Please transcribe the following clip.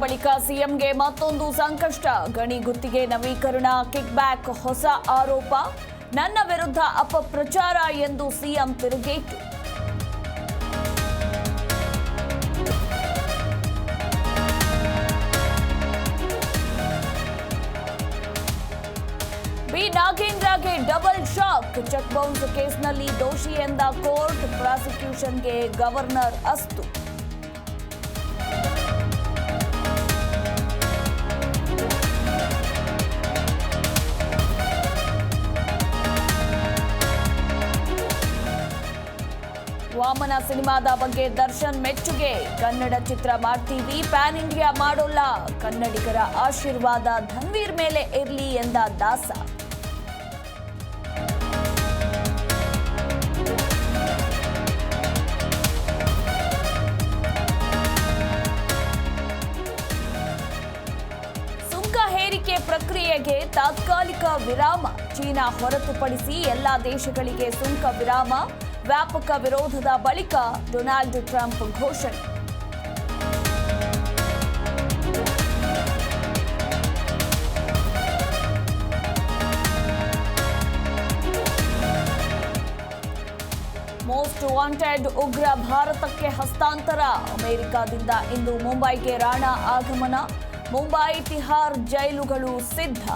ಬಳಿಕ ಸಿಎಂಗೆ ಮತ್ತೊಂದು ಸಂಕಷ್ಟ. ಗಣಿ ಗುತ್ತಿಗೆ ನವೀಕರಣ ಕಿಕ್ ಬ್ಯಾಕ್ ಹೊಸ ಆರೋಪ. ನನ್ನ ವಿರುದ್ಧ ಅಪಪ್ರಚಾರ ಎಂದು ಸಿಎಂ ತಿರುಗೇಟು. ಬಿ. ನಾಗೇಂದ್ರಗೆ ಡಬಲ್ ಶಾಕ್. ಚೆಕ್ ಬೌನ್ಸ್ ಕೇಸ್ನಲ್ಲಿ ದೋಷಿ ಎಂದ ಕೋರ್ಟ್ ಪ್ರಾಸಿಕ್ಯೂಷನ್ಗೆ ಗವರ್ನರ್ ಅಸ್ತು. ವಾಮನ ಸಿನಿಮಾದ ಬಗ್ಗೆ ದರ್ಶನ್ ಮೆಚ್ಚುಗೆ. ಕನ್ನಡ ಚಿತ್ರ ಮಾಡ್ತೀವಿ ಪ್ಯಾನ್ ಇಂಡಿಯಾ ಮಾಡೋಲ್ಲ. ಕನ್ನಡಿಗರ ಆಶೀರ್ವಾದ ಧನ್ವೀರ್ ಮೇಲೆ ಇರಲಿ ಎಂದ ದಾಸ. ಹೇರಿಕೆ ಪ್ರಕ್ರಿಯೆಗೆ ತಾತ್ಕಾಲಿಕ ವಿರಾಮ. ಚೀನಾ ಹೊರತುಪಡಿಸಿ ಎಲ್ಲಾ ದೇಶಗಳಿಗೆ ಸುಂಕ ವಿರಾಮ. ವ್ಯಾಪಕ ವಿರೋಧದ ಬಳಿಕ ಡೊನಾಲ್ಡ್ ಟ್ರಂಪ್ ಘೋಷಣೆ. ಮೋಸ್ಟ್ ವಾಂಟೆಡ್ ಉಗ್ರ ಭಾರತಕ್ಕೆ ಹಸ್ತಾಂತರ. ಅಮೆರಿಕಾದಿಂದ ಇಂದು ಮುಂಬೈಗೆ ರಾಣಾ ಆಗಮನ. ಮುಂಬೈ ತಿಹಾರ್ ಜೈಲುಗಳು ಸಿದ್ಧ.